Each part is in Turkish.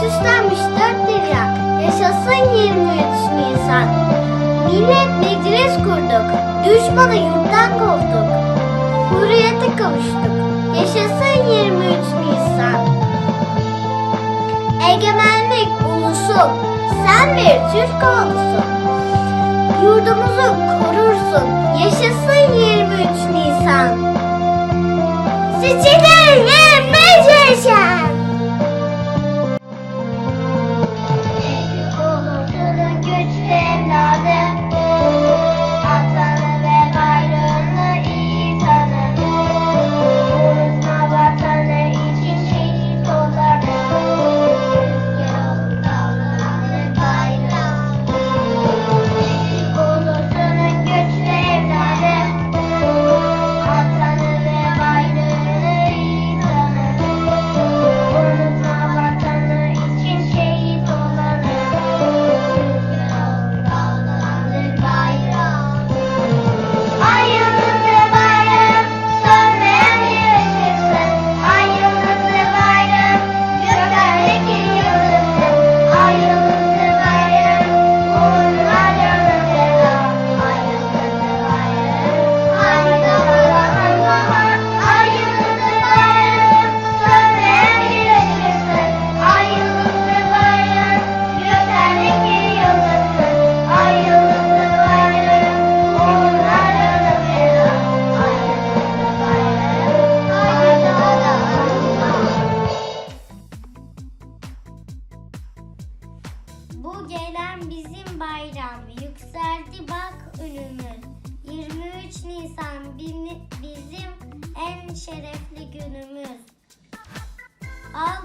süslenmiş dört bir. Yaşasın 23 Nisan. Millet meclis kurduk, düşmanı yurttan kovduk. Hürriyete kavuştuk, yaşasın 23 Nisan. Egemenlik ulusun, sen bir Türk oğlusun. Yurdumuzu korursun, yaşasın 23 Nisan. Seçilir!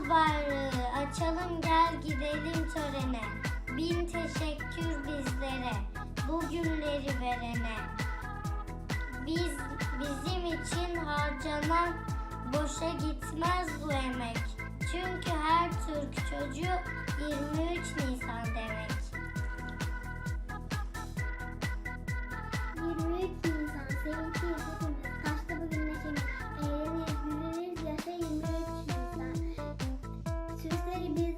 varlığı açalım gel gidelim törene. Bin teşekkür bizlere bugünleri verene. Biz bizim için harcanan boşa gitmez bu emek. Çünkü her Türk çocuğu 23 Nisan demek. 23 Nisan sevinçli yaşasın. Taşta bugün neşemiz. baby.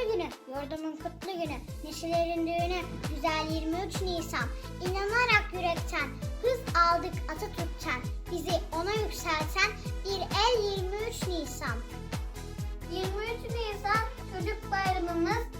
kutlu günü, yurdumun kutlu günü, neşelerin düğünü, güzel 23 Nisan. İnanarak yürekten, hız aldık Atatürk'ten, bizi ona yükselten bir el 23 Nisan. 23 Nisan Çocuk Bayramımız